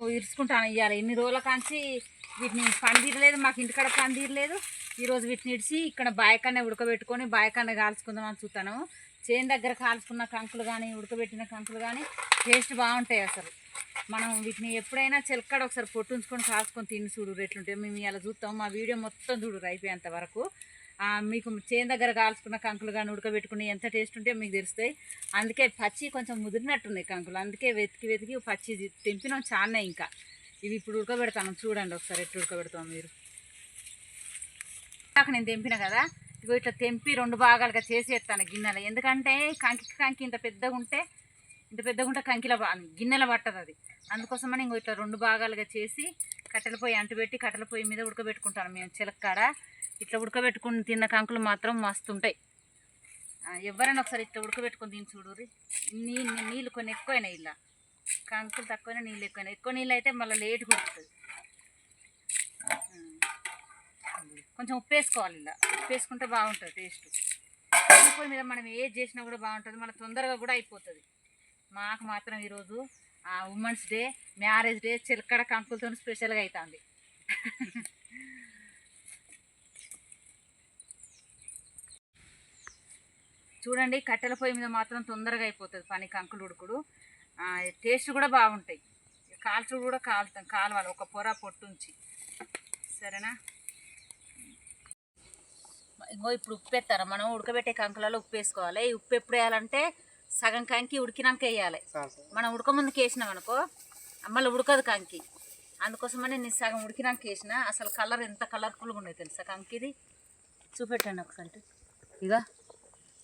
ఇరుచుకుంటాను ఇవ్వాలి ఎన్ని రోజుల కాంచి వీటిని పని మాకు ఇంటికాడ పందిరలేదు ఈరోజు వీటిని ఇడిచి ఇక్కడ బాయకన్నే ఉడకబెట్టుకొని బాయకన్నే కాల్చుకుందామని చూస్తాను చేను దగ్గర కాల్చుకున్న కంకులు కానీ ఉడకబెట్టిన కంకులు కానీ టేస్ట్ బాగుంటాయి అసలు. మనం వీటిని ఎప్పుడైనా చిలక్కడ ఒకసారి పొట్టుంచుకొని కాల్చుకొని తిని చూడు ఎట్లుంటాయి మేము ఇలా చూస్తాం మా వీడియో మొత్తం చూడు అయిపోయేంత వరకు. మీకు చేను దగ్గర కాల్చుకున్న కంకులు కానీ ఉడకబెట్టుకుని ఎంత టేస్ట్ ఉంటే మీకు తెలుస్తాయి. అందుకే పచ్చి కొంచెం ముదిరినట్టున్నాయి కంకులు. అందుకే వెతికి వెతికి పచ్చి తెంపినాం చాలా ఇంకా. ఇవి ఇప్పుడు ఉడకబెడతాను. చూడండి ఒకసారి ఎట్టు ఉడకబెడతాం మీరు. నాకు నేను తెంపిన కదా ఇగో ఇట్లా తెంపి రెండు భాగాలుగా చేసేస్తాను గిన్నెలు. ఎందుకంటే కంకి కంకి ఇంత పెద్దగా ఉంటే ఇంత పెద్దగుంట కంకిల గిన్నెల పట్టదు అది. అందుకోసమని ఇంకో ఇట్లా రెండు భాగాలుగా చేసి కట్టెల పొయ్యి అంటుపెట్టి కట్టెల పొయ్యి మీద ఉడకబెట్టుకుంటాను మేము చిలక్కాడ. ఇట్లా ఉడకబెట్టుకుని తిన్న కంకులు మాత్రం మస్తు ఉంటాయి ఎవరైనా ఒకసారి ఇట్లా ఉడకబెట్టుకొని తిని చూడుర్రి. నీ నీళ్ళు కొన్ని ఎక్కువైనాయి ఇలా. కంకులు తక్కువైనా నీళ్ళు ఎక్కువైనా ఎక్కువ నీళ్ళు అయితే మళ్ళీ లేట్ కుడుతుంది కొంచెం ఉప్పు వేసుకోవాలి ఇలా. ఉప్పు వేసుకుంటే బాగుంటుంది టేస్ట్. పొయ్యి మీద మనం ఏది చేసినా కూడా బాగుంటుంది. మన తొందరగా కూడా అయిపోతుంది. మాకు మాత్రం ఈరోజు ఉమెన్స్ డే మ్యారేజ్ డే చిలకడ కంకులతో స్పెషల్గా అవుతుంది చూడండి కట్టెల పొయ్యి మీద మాత్రం తొందరగా అయిపోతుంది పని కంకులు ఉడుకుడు టేస్ట్ కూడా బాగుంటాయి. కాల్చుడు కూడా కాలుతాం కాలవాలి ఒక పొర పొట్టుంచి. సరేనా? ఇంకో ఇప్పుడు ఉప్పు మనం ఉడకబెట్టే కంకులలో ఉప్పు వేసుకోవాలి. ఈ ఉప్పు ఎప్పుడు వేయాలంటే సగం కంకి ఉడికినాక వేయాలి. మనం ఉడకముందుకు వేసినాం అనుకో మళ్ళీ ఉడకదు కంకి. అందుకోసమని నేను సగం ఉడికినాక వేసిన అసలు కలర్ ఎంత కలర్ఫుల్గా ఉన్నాయి తెలుసా కంకిది? చూపెట్టండి ఒకసారి. ఇక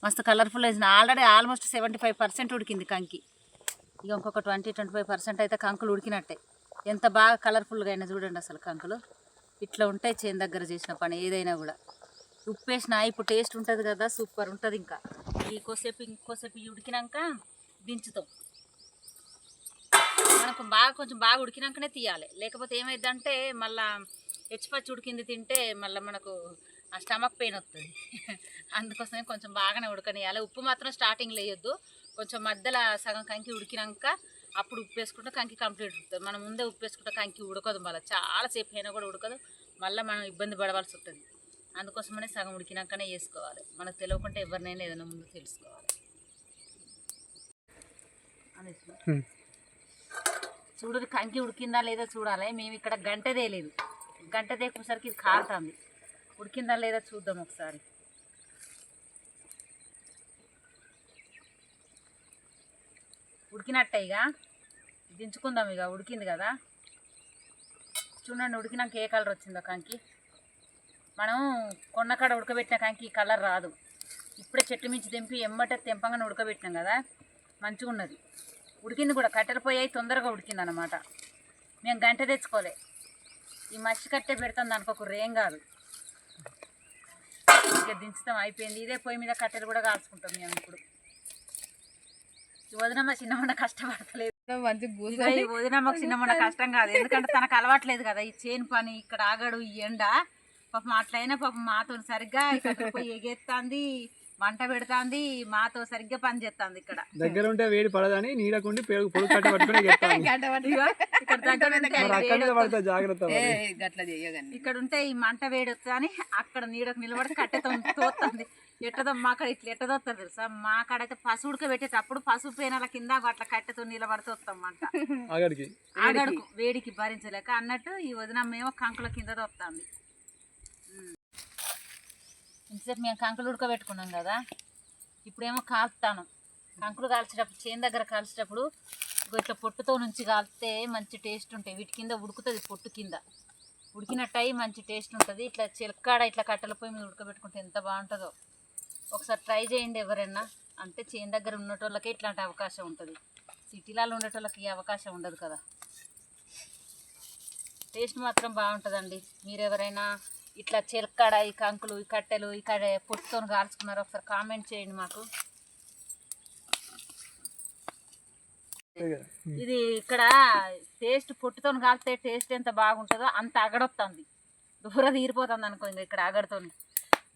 మస్తు కలర్ఫుల్ వేసిన. Already almost seventy five percent ఉడికింది కంకి. ఇక ఇంకొక ట్వంటీ ట్వంటీ ఫైవ్ పర్సెంట్ అయితే కంకులు ఉడికినట్టే. ఎంత బాగా కలర్ఫుల్గా అయినా చూడండి అసలు కంకులు. ఇట్లా ఉంటాయి చేను దగ్గర చేసిన పని ఏదైనా కూడా. ఉప్పు వేసిన ఇప్పుడు టేస్ట్ ఉంటుంది కదా సూపర్ ఉంటుంది ఇంకా. ఈ కోసేపు ఇంకోసేపు ఇవి ఉడికినాక దించుతాం. మనకు బాగా కొంచెం బాగా ఉడికినాకనే తీయాలి. లేకపోతే ఏమైందంటే మళ్ళా హెచ్చిపచ్చి ఉడికింది తింటే మళ్ళీ మనకు ఆ స్టమక్ పెయిన్ వస్తుంది అందుకోసమే కొంచెం బాగానే ఉడకనియాలి ఉప్పు మాత్రం స్టార్టింగ్లో వేయొద్దు. కొంచెం మధ్యలో సగం కంకి ఉడికినాక అప్పుడు ఉప్పు వేసుకుంటే కంకి కంప్లీట్ ఉడుతుంది మనం ముందే ఉప్పు వేసుకుంటే కంకి ఉడకదు మళ్ళీ. చాలాసేపు అయినా కూడా ఉడకదు. మళ్ళీ మనం ఇబ్బంది పడవలసి వస్తుంది అందుకోసమనే సగం ఉడికినాకనే వేసుకోవాలి. మనకు తెలియకుంటే ఎవరినైనా ఏదైనా ముందు తెలుసుకోవాలి. చూడు. కంకి ఉడికిందా లేదా చూడాలి. మేము ఇక్కడ గంట తేలేదు. గంట తేకుసరికి ఇది కాలుతుంది ఉడికిందా లేదా చూద్దాం ఒకసారి. ఉడికినట్టే ఇక. దించుకుందాం ఇక. ఉడికింది కదా. చూడండి ఉడికినాక ఏ కలర్ వచ్చిందో కంకి. మనం కొన్నకాడ ఉడకబెట్టిన కంకి ఈ కలర్ రాదు. ఇప్పుడే చెట్టు మించి తెంపి ఎమ్మట తెంపగానే ఉడకబెట్టినాం కదా మంచిగా ఉన్నది. ఉడికింది కూడా కట్టెల పొయ్యి అయి తొందరగా ఉడికింది అనమాట మేము గంట తెచ్చుకోలే. ఈ మసి కట్టే పెడతాం దానికి ఒక రేం కాదు. ఇక దించుతాం అయిపోయింది. ఇదే పొయ్యి మీద కట్టెలు కూడా కాల్చుకుంటాం మేము ఇప్పుడు. ఈ వదినమ్మ చిన్నమ్మ కష్టపడతలేదు. ఈ వదినమ్మకు చిన్నమ్మ కష్టం కాదు. ఎందుకంటే తనకు అలవాట్లేదు కదా ఈ చేను పని ఇక్కడ ఆగడు ఈ ఎండ. పాపం అట్లయినా పాపం మాతో సరిగ్గా ఇక్కడ పోయి ఎగేస్తుంది వంట పెడుతుంది మాతో సరిగ్గా పని చేస్తుంది ఇక్కడ. దగ్గర ఉంటే వేడి పడదని నీడకుండి కట్ట పట్టుకుని ఇక్కడ ఉంటే ఈ మంట వేడొచ్చు అని అక్కడ నీడకు నిలబడి కట్టెతో తోస్తుంది ఎట్టదో మా కాడ ఇట్లా ఎట్టదోస్తుంది తెలుసా? మా కాడ అయితే పసు ఉడకబెట్టేటప్పుడు పసుపు పేనాల కింద అట్లా కట్టెతో నిలబడితే వస్తాం మంట. ఆగడికి. వేడికి భరించలేక అన్నట్టు ఈ వదినమ్మ ఏమో కంకుల కింద తోస్తుంది ఇంతసేపు మేము కంకులు ఉడకబెట్టుకున్నాం కదా ఇప్పుడేమో కాల్తాను. కంకులు కాల్చేటప్పుడు చేను దగ్గర కాల్చేటప్పుడు ఇట్లా పొట్టుతో నుంచి కాల్తే మంచి టేస్ట్ ఉంటాయి. వీటి కింద ఉడుకుతుంది పొట్టు కింద. ఉడికినట్టయి మంచి టేస్ట్ ఉంటుంది. ఇట్లా చిలక్కాడ ఇట్లా కట్టెల పొయ్యి మీద ఉడకబెట్టుకుంటే ఎంత బాగుంటుందో. ఒకసారి ట్రై చేయండి ఎవరైనా. అంటే చేను దగ్గర ఉన్నటోళ్ళకే ఇట్లాంటి అవకాశం ఉంటుంది. సిటీలలో ఉండేటోళ్ళకి ఈ అవకాశం ఉండదు కదా. టేస్ట్ మాత్రం బాగుంటుందండి. మీరు ఎవరైనా ఇట్లా చిలక్కడ ఈ కంకులు ఈ కట్టెలు ఇక్కడ పొట్టుతో కాల్చుకున్నారు. ఒకసారి కామెంట్ చేయండి మాకు. ఇది ఇక్కడ టేస్ట్ పొట్టుతో కాల్తే టేస్ట్ ఎంత బాగుంటుందో అంత అగడొస్తుంది దూర తీరిపోతుంది అనుకో ఇంకా ఇక్కడ అగడతో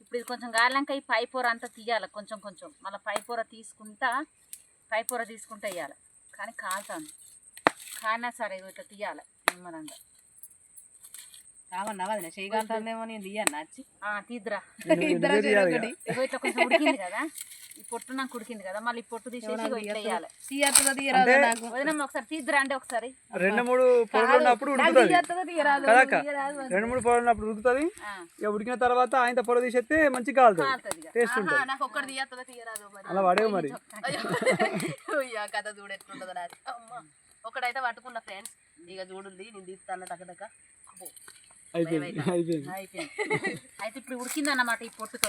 ఇప్పుడు ఇది కొంచెం గాలినాక ఈ పై పొర అంతా తీయాలి కొంచెం కొంచెం. మళ్ళీ పై పొర తీసుకుంటా పై పొర తీసుకుంటా వేయాలి. కానీ కాలుతుంది. కానా సరే ఇగో ఇట్లా తీయాలి నిమ్మదంగా కామన్నా వదిన చేయగలుగుతానేమో నేను తీయన్నా వచ్చి. ఇగో ఇట్లా కొంచెం ఉడికింది కదా. ఈ పొట్టు నాకు ఉడికింది కదా మళ్ళీ ఈ పొట్టు తీసేసి వేయాలి తీయత్తదో తీయరాదు నాకు? వదినమ్మ ఒకసారి తీద్దురా అంటే ఒకసారి. రెండు మూడు పొరలు ఉన్నప్పుడు ఉడుకుతుంది. రెండు మూడు పొరలు ఉన్నప్పుడు ఉడుకుతుంది. ఇక ఉడికిన తర్వాత ఆయన పొర తీసేస్తే మంచిగా కాలుతుంది. టేస్ట్ ఉంటుంది. నాకు ఒక్కటి తీయత్తదో తీయరాదు అలా పడేవు మరి. కథ నాకు. ఒకడైతే పట్టుకున్న ఫ్రెండ్స్ ఇక చూడుంది నేను తీస్తాను అబ్బో. అయిపోయింది అయిపోయింది. అయిపోయింది. అయితే ఇప్పుడు ఉడికింది అన్నమాట ఈ పొట్టుతో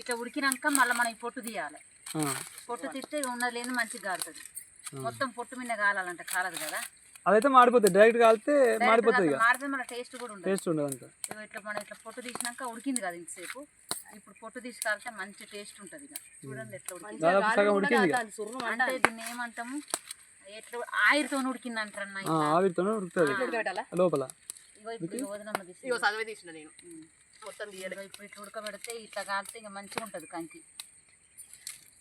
ఇట్లా ఉడికినాక మళ్ళీ మనం ఈ పొట్టు తీయాలి. పొట్టు తీస్తే ఉన్నది లేదు మంచిగా కాలుతుంది మొత్తం పొట్టు మీద కాలాలంటే కాలదు కదా. అదైతే మాడిపోతుంది డైరెక్ట్ కాలితే మాడిపోతుంది మాడితే మన టేస్ట్ కూడా ఉండదు. టేస్ట్ ఉండదు అంత. ఇట్లా మనం ఇట్లా పొట్టు తీసినాక ఉడికింది కదా ఇంతసేపు. ఇప్పుడు పొట్టు తీసి కాలితే మంచి టేస్ట్ ఉంటుంది ఇక. చూడండి ఎట్లా ఉడికింది. అంటే దీన్ని ఏమంటాము? ఎట్లా ఆయిరితో ఉడికింది పెట్టాలా? లోపల. ఇగో ఇప్పుడు ఇగో వదినమ్మ తీసి ఇగో సగమే తీసిన నేను. మొత్తం తీయలే. ఇగో ఇప్పుడు ఇట్లా ఉడకబెడితే ఇట్లా కాలితే ఇక మంచిగా ఉంటుంది కంకి.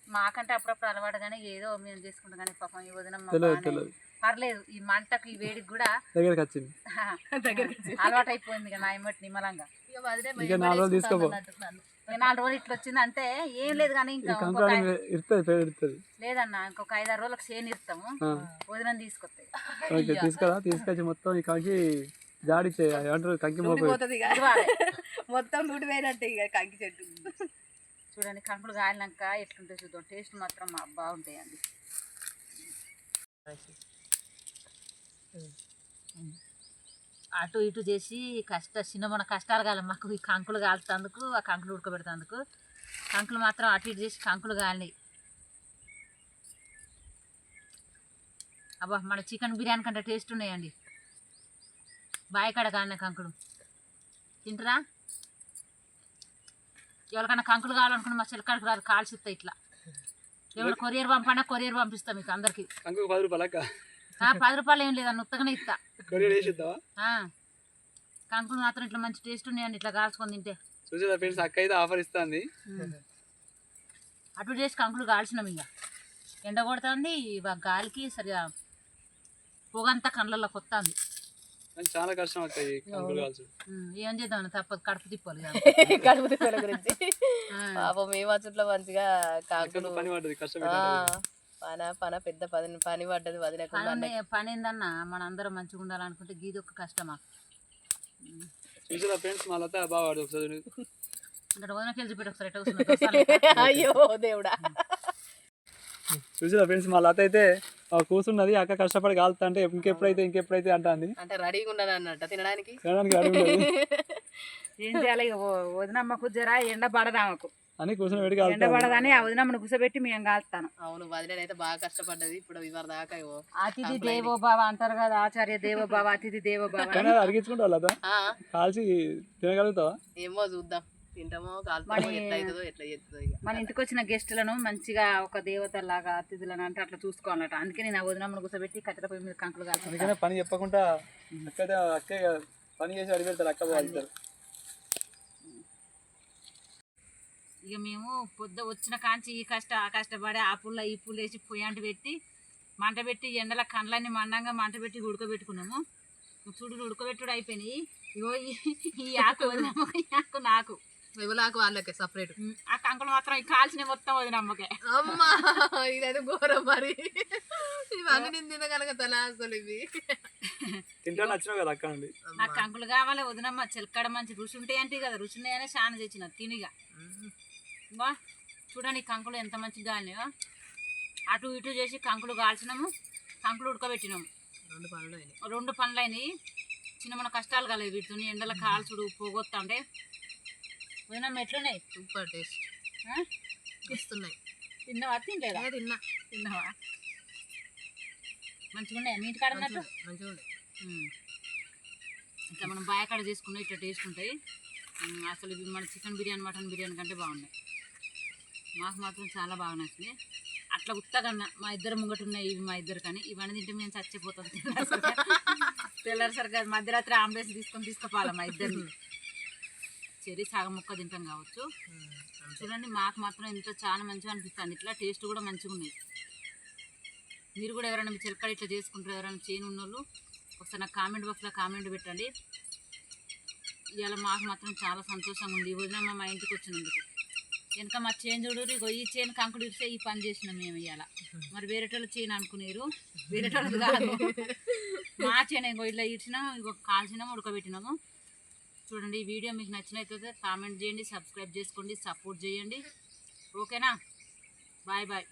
మాకంటే అప్పుడప్పుడు అలవాటు కానీ ఏదో మేము చేసుకుంటాం కానీ పాపం ఈ వదినమ్మ పర్లేదు ఈ మంటకు ఈ వేడికి కూడా దగ్గరికి వచ్చింది. అలవాటు అయిపోయింది ఇక నా ఎమ్మటి నిమ్మలంగా. నాలుగు రోజులు తీసుకోపో. నాలుగు రోజులు ఇట్లా వచ్చింది అంటే ఏం లేదు కానీ ఇంకా లేదన్న ఇంకొక ఐదారు రోజులకు చేను ఇస్తాము వదిన తీసుకొస్తాయి. ఓకే తీసుకురా తీసుకొచ్చి మొత్తం ఈ జాడిచ్చే ఏమంటారు? కంకి పోతుంది మొత్తం నూటి పోయినట్టే ఇక కంకి చెట్టు. చూడండి కంకులు కాలినాక ఎట్లుంటాయి చూద్దాం. టేస్ట్ మాత్రం మా- బాగుంటాయండి అటు ఇటు చేసి కష్ట చిన్న మన కష్టాలు కాలి. మాకు ఈ కంకులు కాలుతందుకు ఆ కంకులు ఉడకబెడతందుకు. కంకులు మాత్రం అటు ఇటు చేసి కంకులు కాలినాయి. అబ్బా మన చికెన్ బిర్యానీ కంటే టేస్ట్ ఉన్నాయండి. బాయికాడ కాలిన కంకులు తింటరా? ఎవరికైనా కంకులు కావాలనుకున్న మా చిలకాడికి రాదు కాల్చిస్తాయి ఇట్లా. ఏమైనా కొరియర్ పంపన్నా కొరియర్ పంపిస్తాం మీకు అందరికి. పది రూపాయలు అక్క. ఆ, పది రూపాయలు ఏం లేదన్న ఉత్తగానే ఇస్తా కొరియర్. కంకులు మాత్రం ఇట్లా మంచి టేస్ట్ ఉన్నాయండి ఇట్లా కాల్చుకొని తింటే. చూసేదా ఫ్రెండ్స్ అక్క అయితే ఆఫర్ ఇస్తుంది. అటు చేసి కంకులు కాల్చినాం ఇక ఎండ కొడుతుంది గాలికి సరిగా పొగంతా కళ్ళల్లో కొత్తంది. చాలా కష్టం కంకులు ఉమ్, ఏం చేద్దాం తప్పదు కడుపు తిప్పాలి. కడుపు తిప్పల గురించి. పాపం మేము వచ్చుట్లో మంచిగా కాకులు పని పడ్డది కష్టం పన పన పెద్ద పని పని పడ్డది ఉంది- పని ఏందన్నా మన అందరం మంచిగా ఉండాలనుకుంటే గీది ఒక కష్టమా చూసేదా ఫ్రెండ్స్ మా లత బాగా వాడు ఒకసారి. చూపెట్టి ఒకసారి. అయ్యో దేవుడా. చూసేదా ఫ్రెండ్స్ మా లత అయితే కూర్చున్నది అక్క కష్టపడి కాలుతా అంటే ఇంకెప్పుడైతే ఇంకెప్పుడైతే అంటుంది అంటే రెడీగా ఉన్నాను అన్నట్ట తినడానికి? తినడానికి రెడీ ఉండదు ఏం చేయాలి వదినమ్మకు జరా ఎండ పడదామకు అని కూర్చొని వేడి ఎండ పడదని ఆ వదినమ్మను కూర్చోబెట్టి మేము కాలుతాను అవును వదిలేనైతే బాగా కష్టపడ్డది ఇప్పుడు ఇవరి దాకా అతిథి దేవో బావ అంటారు కదా ఆచార్య దేవో బావ అతిథి దేవో బావ కానీ అది అరిగించుకుంటావు కాల్చి తినగలుగుతావా? ఏమో చూద్దాం. తింటామో కాలుతామో ఎట్లా అవుతుందో ఎట్లా చేస్తుందో ఇక మన ఇంటికి వచ్చిన గెస్టులను మంచిగా ఒక దేవతలాగా అతిథులను అంటే అట్లా చూసుకోవాలట. అందుకే నేను ఆ వదినమ్మను కూర్చోబెట్టి కట్టెల పొయ్యి మీద కంకులు కాల్చుకుంటాను అందుకనే పని చెప్పకుండా అక్కే పని చేసి అక్క బాగుంటారు ఇక మేము పొద్దు వచ్చిన కాంచి ఈ కష్ట ఆ కష్టపడి ఆ పుల్ల ఈ పుల్ల వేసి పొయ్యంటి పెట్టి మంట పెట్టి ఎండల కండ్లన్నీ మండంగా మంట పెట్టి ఉడకబెట్టుకున్నాము. చూడు ఉడకబెట్టుడు అయిపోయినాయి. ఇగో ఈ- ఆకు ఈ ఆకు నాకు. ఎవలాకు వాళ్ళకే సపరేట్. ఆ కంకులు మాత్రం కాల్చిన మొత్తం వదినమ్మకే. అమ్మా ఇదైతే ఘోరం మరి. ఇవన్నీ నేను తినగలగ తన అసలు ఇవి? తింటా నచ్చినావు కదా అక్క నుండి? నాకు కంకులు కావాలి వదినమ్మ చిలకడ మంచి రుచి ఉంటాయి అంటే కదా రుచి ఉన్నాయనే చాలా తెచ్చిన తినిగా బా చూడండి కంకులు ఎంత మంచిగా కాలినాయో అటు ఇటు చేసి కంకులు కాల్చినాము కంకులు ఉడకబెట్టినాము. రెండు పనులు అయినాయి. రెండు పనులైనవి చిన్న మన కష్టాలు కలవి వీటితో ఎండల కాల్చుడు పోగొత్తా అంటే వదినమ్మ ఎట్లున్నాయి సూపర్ టేస్ట్? ఇస్తున్నాయి. తిన్నావా? తినలేదా? తిన్నా. తిన్నావా? మంచిగా ఉన్నాయి? మీ ఇంటికాడ ఉన్నట్టు మంచిగా ఉమ్. ఇట్లా మనం బాయకాడ చేసుకున్న ఇట్లా టేస్ట్ ఉంటాయి. అసలు ఇవి మన చికెన్ బిర్యానీ మటన్ బిర్యానీ కంటే బాగున్నాయి. మాకు మాత్రం చాలా బాగా నచ్చింది. అట్లా ఉత్తగన్న మా ఇద్దరు ముంగట ఉన్నాయి ఇవి మా ఇద్దరు కానీ. ఇవన్నీ తింటే మేము చచ్చిపోతాం. తెల్లారిసరిగా మధ్యరాత్రి ఆంబులెన్స్ తీసుకొని తీసుకుపోవాలి మా ఇద్దరిని. చెరి సగం ముక్క తింటాం కావచ్చు. చూడండి మాకు మాత్రం ఇంత చాలా మంచిగా అనిపిస్తుంది. ఇట్లా టేస్ట్ కూడా మంచిగా ఉన్నాయి. మీరు కూడా ఎవరైనా మీ చిలకడ ఇట్లా చేసుకుంటారు ఎవరైనా చేయని ఉన్నోళ్ళు ఒకసారి నాకు కామెంట్ బాక్స్లో కామెంట్ పెట్టండి. ఇవాళ మాకు మాత్రం చాలా సంతోషంగా ఉంది. ఈ వదిన మా ఇంటికి వచ్చినందుకు. వెనక మా చేను చూడరు ఇగో ఈ చేను కంకుడు ఇస్తే ఈ పని చేసినాం మేము ఇవాళ. మరి వేరేటోళ్ళు చేను అనుకునేరు వేరేటోళ్ళు కాదు. మా చేను ఇగో ఇట్లా ఇచ్చినాం ఇగో కాల్చినాం ఉడకబెట్టినాము. చూడండి ఈ వీడియో మీకు నచ్చినట్లయితే కామెంట్ చేయండి సబ్స్క్రైబ్ చేసుకోండి సపోర్ట్ చేయండి. ఓకేనా బాయ్ బాయ్